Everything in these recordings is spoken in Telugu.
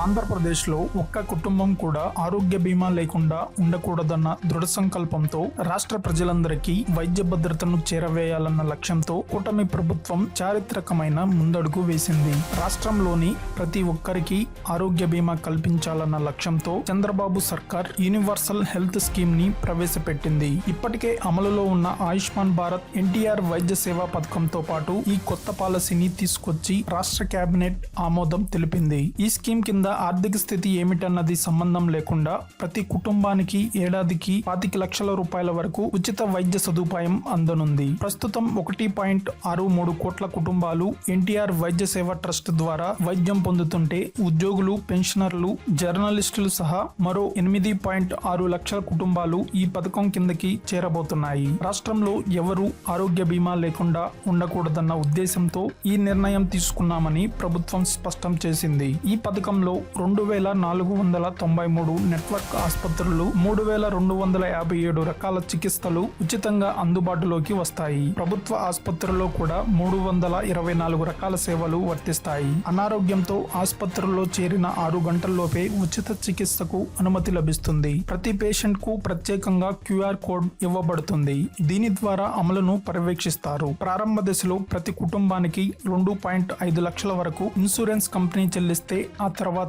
ఆంధ్రప్రదేశ్లో ఒక్క కుటుంబం కూడా ఆరోగ్య బీమా లేకుండా ఉండకూడదన్న దృఢ సంకల్పంతో రాష్ట్ర ప్రజలందరికీ వైద్య భద్రతను చేరవేయాలన్న లక్ష్యంతో కూటమి ప్రభుత్వం చారిత్రకమైన ముందడుగు వేసింది. రాష్ట్రంలోని ప్రతి ఒక్కరికి ఆరోగ్య బీమా కల్పించాలన్న లక్ష్యంతో చంద్రబాబు సర్కార్ యూనివర్సల్ హెల్త్ స్కీమ్ని ప్రవేశపెట్టింది. ఇప్పటికే అమలులో ఉన్న ఆయుష్మాన్ భారత్ ఎన్టీఆర్ వైద్య సేవా పథకంతో పాటు ఈ కొత్త పాలసీని తీసుకొచ్చి రాష్ట్ర కేబినెట్ ఆమోదం తెలిపింది. ఈ స్కీమ్ కింద ఆర్థిక స్థితి ఏమిటన్నది సంబంధం లేకుండా ప్రతి కుటుంబానికి ఏడాదికి పాతిక లక్షల రూపాయల వరకు ఉచిత వైద్య సదుపాయం అందనుంది. ప్రస్తుతం ఒకటి పాయింట్ ఆరు మూడు కోట్ల కుటుంబాలు ఎన్టీఆర్ వైద్య సేవ ట్రస్ట్ ద్వారా వైద్యం పొందుతుంటే ఉద్యోగులు పెన్షనర్లు జర్నలిస్టులు సహా మరో ఎనిమిది పాయింట్ ఆరు లక్షల కుటుంబాలు ఈ పథకం కిందకి చేరబోతున్నాయి. రాష్ట్రంలో ఎవరు ఆరోగ్య బీమా లేకుండా ఉండకూడదన్న ఉద్దేశంతో ఈ నిర్ణయం తీసుకున్నామని ప్రభుత్వం స్పష్టం చేసింది. ఈ పథకంలో రెండు వేల నాలుగు వందల తొంభై మూడు నెట్వర్క్ ఆసుపత్రులు మూడు వేల రెండు వందల యాభై ఏడు రకాల చికిత్సలు ఉచితంగా అందుబాటులోకి వస్తాయి. ప్రభుత్వ ఆసుపత్రుల్లో కూడా మూడు వందల ఇరవై నాలుగు రకాల సేవలు వర్తిస్తాయి. అనారోగ్యంతో ఆసుపత్రుల్లో చేరిన ఆరు గంటల్లోపే ఉచిత చికిత్సకు అనుమతి లభిస్తుంది. ప్రతి పేషెంట్కు ప్రత్యేకంగా క్యూఆర్ కోడ్ ఇవ్వబడుతుంది. దీని ద్వారా అమలును పర్యవేక్షిస్తారు. ప్రారంభ దశలో ప్రతి కుటుంబానికి రెండు పాయింట్ ఐదు లక్షల వరకు ఇన్సూరెన్స్ కంపెనీ చెల్లిస్తే ఆ తర్వాత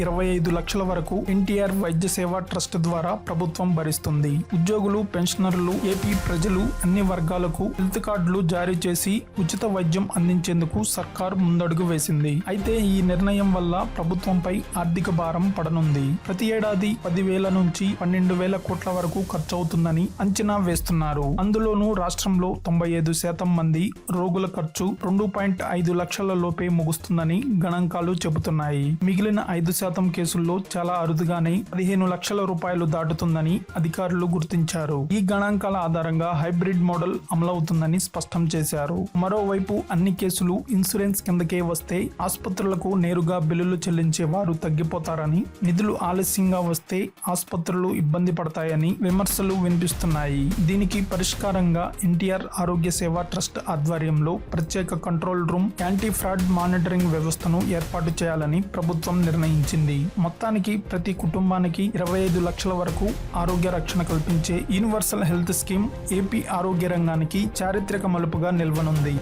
ఇరవై ఐదు లక్షల వరకు ఎన్టీఆర్ వైద్య సేవ ట్రస్ట్ ద్వారా ప్రభుత్వం భరిస్తుంది. ఉద్యోగులు పెన్షనర్లు ఏపీ ప్రజలు అన్ని వర్గాలకు హెల్త్ కార్డులు జారీ చేసి ఉచిత వైద్యం అందించేందుకు సర్కార్ ముందడుగు వేసింది. అయితే ఈ నిర్ణయం వల్ల ప్రభుత్వంపై ఆర్థిక భారం పడనుంది. ప్రతి ఏడాది పదివేల నుంచి పన్నెండు వేల కోట్ల వరకు ఖర్చవుతుందని అంచనా వేస్తున్నారు. అందులోనూ రాష్ట్రంలో తొంభై ఐదు శాతం మంది రోగుల ఖర్చు రెండు పాయింట్ ఐదు లక్షల లోపే ముగుస్తుందని గణాంకాలు చెబుతున్నాయి. మిగిలిన మిగిలిన ఐదు శాతం కేసుల్లో చాలా అరుదుగానే పదిహేను లక్షల రూపాయలు దాటుతుందని అధికారులు గుర్తించారు. ఈ గణాంకాల ఆధారంగా హైబ్రిడ్ మోడల్ అమలవుతుందని స్పష్టం చేశారు. మరోవైపు అన్ని కేసులు ఇన్సూరెన్స్ కిందకే వస్తే ఆసుపత్రులకు నేరుగా బిల్లులు చెల్లించే వారు తగ్గిపోతారని నిధులు ఆలస్యంగా వస్తే ఆసుపత్రులు ఇబ్బంది పడతాయని విమర్శలు వినిపిస్తున్నాయి. దీనికి పరిష్కారంగా ఎన్టీఆర్ ఆరోగ్య సేవ ట్రస్ట్ ఆధ్వర్యంలో ప్రత్యేక control room anti fraud monitoring వ్యవస్థను ఏర్పాటు చేయాలని ప్రభుత్వం నిర్ణయించింది. మొత్తానికి ప్రతి కుటుంబానికి ఇరవై ఐదు లక్షల వరకు ఆరోగ్య రక్షణ కల్పించే యూనివర్సల్ హెల్త్ స్కీమ్ ఏపీ ఆరోగ్య రంగానికి చారిత్రక మలుపుగా నిల్వనుంది.